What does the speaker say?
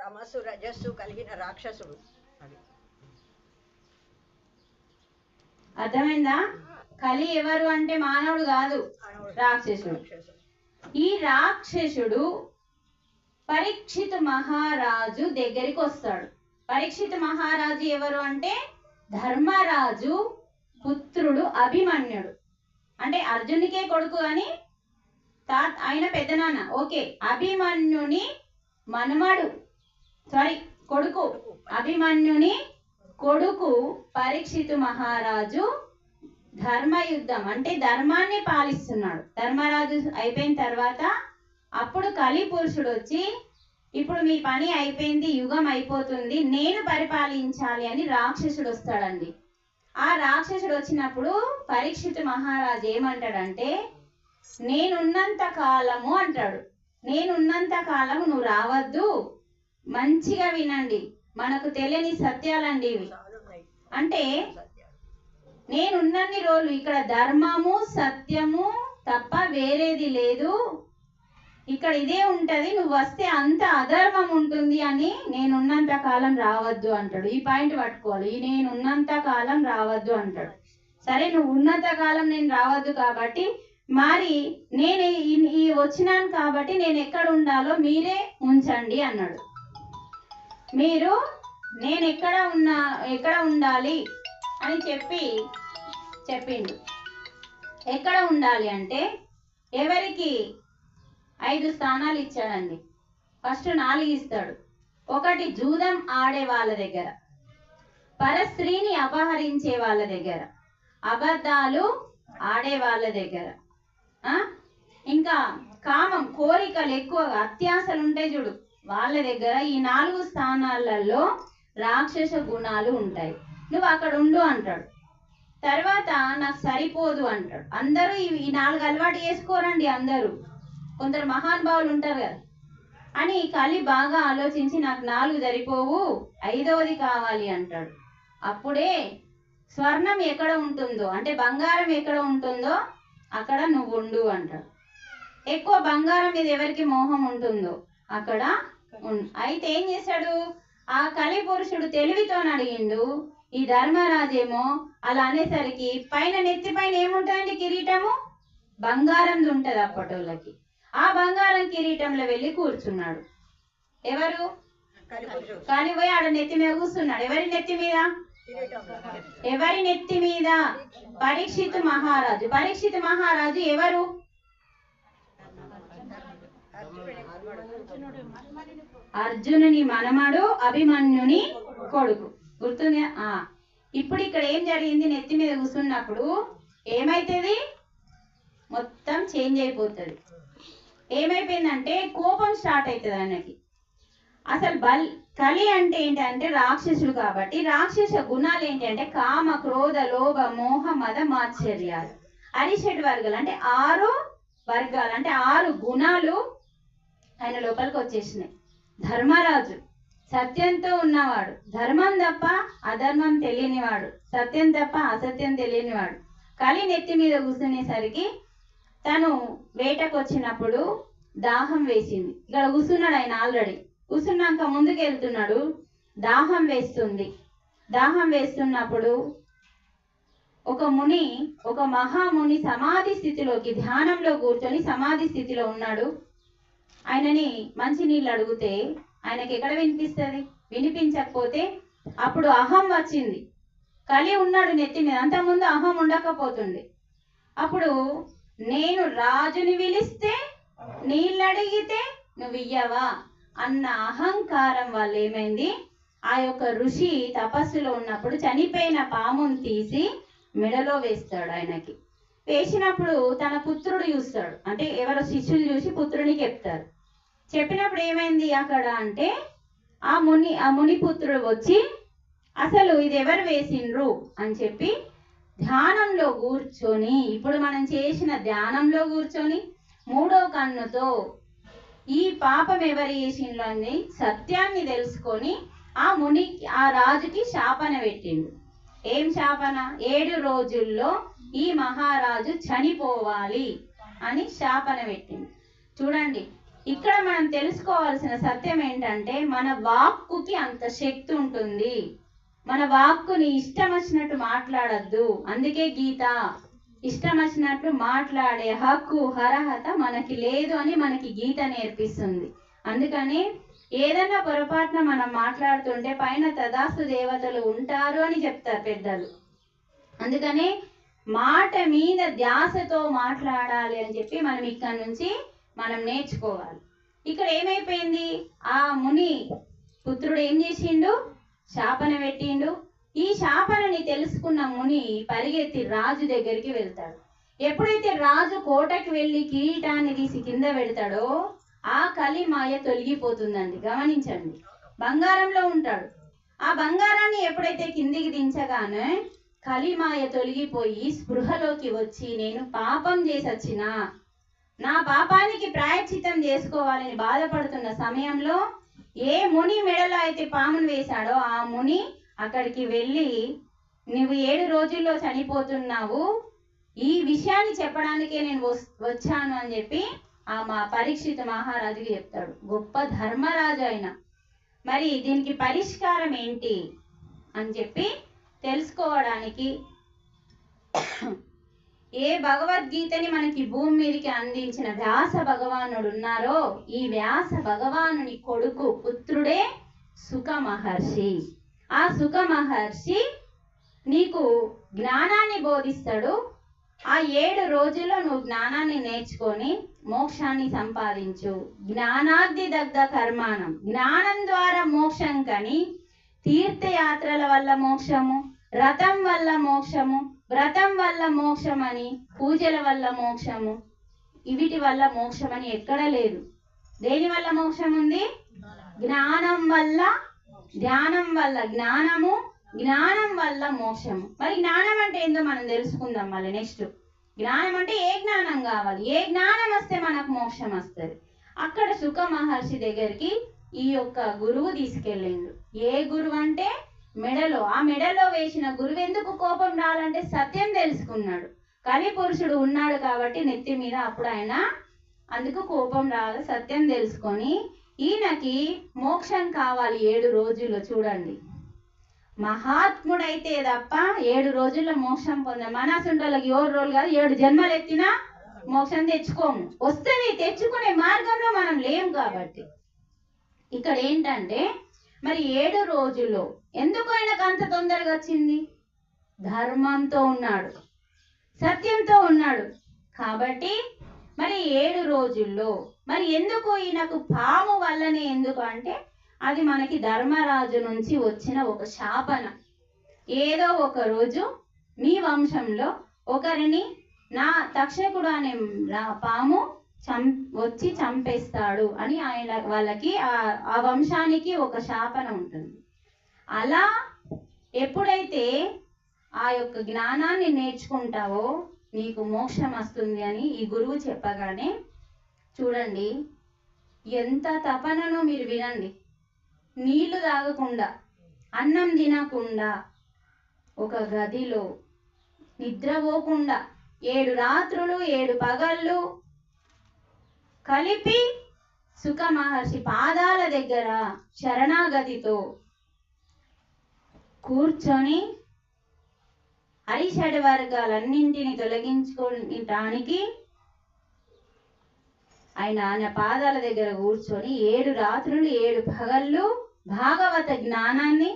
తమస్సు రజస్సు కలిగిన రాక్షసుడు. అది అర్థమైందా? కలి ఎవరు అంటే మానవుడు కాదు రాక్షసుడు. రాక్షసుడు. ఈ రాక్షసుడు పరీక్షిత్ మహారాజు దగ్గరికి వస్తాడు పరీక్షిత్ మహారాజు ఎవరు అంటే? ధర్మరాజు పుత్రుడు అభిమన్యుడు. అంటే అర్జునికే కొడుకు అని తా ఆయన పెద్దనాన్న. ఓకే అభిమన్యుని మనుమడు. సారీ కొడుకు. అభిమన్యుని కొడుకు పరీక్షితు మహారాజు ధర్మయుద్ధం. అంటే ధర్మాన్ని పాలిస్తున్నాడు. ధర్మరాజు అయిపోయిన తర్వాత అప్పుడు కలి పురుషుడు వచ్చి ఇప్పుడు మీ పని అయిపోయింది యుగం అయిపోతుంది నేను పరిపాలించాలి అని రాక్షసుడు వస్తాడండి ఆ రాక్షసుడు వచ్చినప్పుడు పరీక్షితు మహారాజు ఏమంటాడంటే నేనున్నంత కాలము అంటాడు. నేనున్నంత కాలము నువ్వు రావద్దు మంచిగా వినండి. మనకు తెలియని సత్యాలండి ఇవి అంటే నేనున్నన్ని రోజులు ఇక్కడ ధర్మము సత్యము తప్ప వేరేది లేదు. ఇక్కడ ఇదే ఉంటది నువ్వు వస్తే అంత అధర్మం ఉంటుంది అని నేనున్నంత కాలం రావద్దు అంటాడు. ఈ పాయింట్ పట్టుకోవాలి. ఈ నేనున్నంత కాలం రావద్దు అంటాడు. సరే నువ్వు ఉన్నంత కాలం నేను రావద్దు కాబట్టి మరి నేను ఈ వచ్చినాను కాబట్టి నేను ఎక్కడ ఉండాలో మీరే ఉంచండి అన్నాడు. మీరు నేను ఎక్కడ ఉన్నా ఎక్కడ ఉండాలి అని చెప్పి చెప్పిండు. ఎక్కడ ఉండాలి అంటే ఎవరికి? ఐదు స్థానాలు ఇచ్చాడండి. ఫస్ట్ నాలుగు ఇస్తాడు. ఒకటి జూదం ఆడే వాళ్ళ దగ్గర. పరస్త్రీని అపహరించే వాళ్ళ దగ్గర. అబద్ధాలు ఆడే వాళ్ళ దగ్గర. ఇంకా కామం కోరికలు ఎక్కువగా అత్యాశలు ఉంటాయి చూడు. వాళ్ళ దగ్గర ఈ నాలుగు స్థానాలలో రాక్షస గుణాలు ఉంటాయి. నువ్వు అక్కడ ఉండు అంటాడు. తర్వాత నాకు సరిపోదు అంటాడు. అందరూ ఈ నాలుగు అలవాటు చేసుకోరండి అందరూ. కొందరు మహానుభావులు ఉంటారు కదా. అని కలి బాగా ఆలోచించి నాకు నాలుగు సరిపోవు ఐదవది కావాలి అంటాడు. అప్పుడే స్వర్ణం ఎక్కడ ఉంటుందో అంటే బంగారం ఎక్కడ ఉంటుందో అక్కడ నువ్వు ఉండు అంటాడు. ఎక్కువ బంగారం మీద ఎవరికి మోహం ఉంటుందో అక్కడ అయితే ఏం చేశాడు? ఆ కలి పురుషుడు తెలివితో అడిగిండు ఈ ధర్మరాజేమో అలా అనేసరికి పైన నెత్తి పైన ఏముంటుందండి కిరీటము? బంగారం ఉంటది అప్పటోళ్ళకి. ఆ బంగారం కిరీటంలో వెళ్ళి కూర్చున్నాడు. ఎవరు? కానీ పోయి ఆడ నెత్తి మీద కూర్చున్నాడు. ఎవరి నెత్తి మీద? ఎవరి నెత్తి మీద? పరీక్షిత్ మహారాజు. పరీక్షిత్ మహారాజు ఎవరు? అర్జునుని మనమడు అభిమన్యుని కొడుకు. గుర్తుంది ఆ. ఇప్పుడు ఇక్కడ ఏం జరిగింది? నెత్తి మీద కూర్చున్నప్పుడు ఏమైతుంది? మొత్తం చేంజ్ అయిపోతుంది. ఏమైపోయిందంటే కోపం స్టార్ట్ అవుతుంది ఆయనకి. అసలు బల్ కలి అంటే ఏంటంటే రాక్షసుడు కాబట్టి రాక్షస గుణాలు ఏంటంటే కామ క్రోధ లోభ మోహ మద మాత్సర్యాలు. అరిషడ్ వర్గాలు అంటే ఆరు వర్గాలు అంటే ఆరు గుణాలు ఆయన లోపలికి వచ్చేసినాయి. ధర్మరాజు సత్యంతో ఉన్నవాడు. ధర్మం తప్ప అధర్మం తెలియనివాడు. సత్యం తప్ప అసత్యం తెలియనివాడు. కలి నెత్తి మీద కూర్చునేసరికి తను వేటకు వచ్చినప్పుడు దాహం వేసింది. ఇక్కడ కూర్చున్నాడు ఆయన ఆల్రెడీ. కూర్చున్నాక ముందుకు వెళ్తున్నాడు. దాహం వేస్తుంది. దాహం వేస్తున్నప్పుడు ఒక ముని ఒక మహాముని సమాధి స్థితిలోకి ధ్యానంలో కూర్చొని సమాధి స్థితిలో ఉన్నాడు. ఆయనని మంచి నీళ్ళు అడిగితే ఆయనకి ఎక్కడ వినిపిస్తుంది? వినిపించకపోతే అప్పుడు అహం వచ్చింది. కలి ఉన్నాడు నెత్తి మీద. అంతకుముందు అహం ఉండకపోతుండే. అప్పుడు నేను రాజుని పిలిస్తే నీళ్ళు అడిగితే నువ్వు ఇయ్యవా? అన్న అహంకారం వల్ల ఏమైంది? ఆ యొక్క ఋషి తపస్సులో ఉన్నప్పుడు చనిపోయిన పామును తీసి మెడలో వేస్తాడు ఆయనకి. వేసినప్పుడు తన పుత్రుడు చూస్తాడు. అంటే ఎవరో శిష్యులు చూసి పుత్రునికి చెప్తారు. చెప్పినప్పుడు ఏమైంది అక్కడ అంటే ఆ ముని ఆ ముని పుత్రుడు వచ్చి అసలు ఇది ఎవరు వేసిండ్రు? అని చెప్పి ధ్యానంలో కూర్చొని ఇప్పుడు మనం చేసిన ధ్యానంలో కూర్చొని మూడో కన్నుతో ఈ పాపం ఎవరు చేసిండ్రు? అని సత్యాన్ని తెలుసుకొని ఆ ముని ఆ రాజుకి శాపన పెట్టిండు. ఏం శాపన? ఏడు రోజుల్లో ఈ మహారాజు చనిపోవాలి అని శాపన పెట్టింది. చూడండి ఇక్కడ మనం తెలుసుకోవాల్సిన సత్యం ఏంటంటే మన వాక్కుకి అంత శక్తి ఉంటుంది. మన వాక్కుని ఇష్టం వచ్చినట్టు మాట్లాడద్దు. అందుకే గీత ఇష్టం వచ్చినట్లు మాట్లాడే హక్కు హరహత మనకి లేదు అని మనకి గీత నేర్పిస్తుంది. అందుకని ఏదైనా పొరపాటున మనం మాట్లాడుతుంటే పైన తదాస్తు దేవతలు ఉంటారు అని చెప్తారు పెద్దలు. అందుకని మాట మీద ధ్యాసతో మాట్లాడాలి అని చెప్పి మనం ఇక్కడ నుంచి మనం నేర్చుకోవాలి. ఇక్కడ ఏమైపోయింది? ఆ ముని పుత్రుడు ఏం చేసిండు? శాపన పెట్టిండు. ఈ శాపనని తెలుసుకున్న ముని పరిగెత్తి రాజు దగ్గరికి వెళ్తాడు. ఎప్పుడైతే రాజు కోటకి వెళ్ళి కిరీటాన్ని తీసి కింద పెడతాడో ఆ కలి మాయ తొలగిపోతుందండి. గమనించండి. బంగారంలో ఉంటాడు. ఆ బంగారాన్ని ఎప్పుడైతే కిందికి దించగానే కలిమాయ తొలగిపోయి స్పృహలోకి వచ్చి నేను పాపం చేసొచ్చిన? నా పాపానికి ప్రాయచితం చేసుకోవాలని బాధపడుతున్న సమయంలో ఏ ముని మెడలో అయితే పామును వేశాడో ఆ ముని అక్కడికి వెళ్ళి నువ్వు ఏడు రోజుల్లో చనిపోతున్నావు. ఈ విషయాన్ని చెప్పడానికే నేను వచ్చాను అని చెప్పి ఆ మా పరీక్షిత మహారాజుకి చెప్తాడు. గొప్ప ధర్మరాజు అయిన మరి దీనికి పరిష్కారం ఏంటి? అని చెప్పి తెలుసుకోవడానికి ఏ భగవద్గీతని మనకి భూమి మీదకి అందించిన వ్యాస భగవానుడు ఉన్నారో ఈ వ్యాస భగవానుని కొడుకు పుత్రుడే సుఖ మహర్షి ఆ సుఖ మహర్షి నీకు జ్ఞానాన్ని బోధిస్తాడు. ఆ ఏడు రోజుల్లో నువ్వు జ్ఞానాన్ని నేర్చుకొని మోక్షాన్ని సంపాదించు. జ్ఞానాద్ది దగ్ధ కర్మాణం. జ్ఞానం ద్వారా మోక్షం కని తీర్థయాత్రల వల్ల మోక్షము రథం వల్ల మోక్షము వ్రతం వల్ల మోక్షం అని పూజల వల్ల మోక్షము. వీటి వల్ల మోక్షం అని ఎక్కడ లేదు. దేని వల్ల మోక్షం ఉంది జ్ఞానం వల్ల ధ్యానం వల్ల జ్ఞానము జ్ఞానం వల్ల మోక్షము. మరి జ్ఞానం అంటే ఏందో మనం తెలుసుకుందాం మళ్ళీ నెక్స్ట్. జ్ఞానం అంటే ఏ జ్ఞానం కావాలి? ఏ జ్ఞానం వస్తే మనకు మోక్షం వస్తుంది? అక్కడ సుఖ మహర్షి దగ్గరికి ఈ యొక్క గురువు తీసుకెళ్ళిండు. ఏ గురువు అంటే మెడలో ఆ మెడలో వేసిన గురువు ఎందుకు కోపం రావాలంటే సత్యం తెలుసుకున్నాడు. కలి పురుషుడు ఉన్నాడు కాబట్టి నెత్తి మీద అప్పుడు ఆయన అందుకు కోపం రావాలి సత్యం తెలుసుకొని ఈయనకి మోక్షం కావాలి ఏడు రోజులు చూడండి. మహాత్ముడైతే తప్ప ఏడు రోజుల్లో మోక్షం పొంద. మనసుండలకి ఎవరు రోజులు కాదు ఏడు జన్మలు ఎత్తినా మోక్షం తెచ్చుకోము. వస్తుంది తెచ్చుకునే మార్గంలో మనం లేం కాబట్టి. ఇక్కడ ఏంటంటే మరి ఏడు రోజుల్లో ఎందుకు ఆయనకు అంత తొందరగా వచ్చింది? ధర్మంతో ఉన్నాడు సత్యంతో ఉన్నాడు. కాబట్టి మరి ఏడు రోజుల్లో మరి ఎందుకు ఈయనకు పాము వల్లనే ఎందుకు అంటే అది మనకి ధర్మరాజు నుంచి వచ్చిన ఒక శాపన. ఏదో ఒక రోజు మీ వంశంలో ఒకరిని నా తక్షకుడు అనే రా- పాము చం వచ్చి చంపేస్తాడు అని ఆయన వాళ్ళకి ఆ ఆ వంశానికి ఒక శాపన ఉంటుంది. అలా ఎప్పుడైతే ఆ యొక్క జ్ఞానాన్ని నేర్చుకుంటావో నీకు మోక్షం వస్తుంది అని ఈ గురువు చెప్పగానే చూడండి ఎంత తపననో మీరు వినండి. నీళ్ళు తాగకుండా అన్నం తినకుండా ఒక గదిలో నిద్రపోకుండా ఏడు రాత్రులు ఏడు పగళ్ళు కలిపి సుఖ మహర్షి పాదాల దగ్గర శరణాగతితో కూర్చొని అరిషడ్ వర్గాలన్నింటిని తొలగించుకుంటానికి ఆయన ఆయన పాదాల దగ్గర కూర్చొని ఏడు రాత్రులు ఏడు పగళ్ళు భాగవత జ్ఞానాన్ని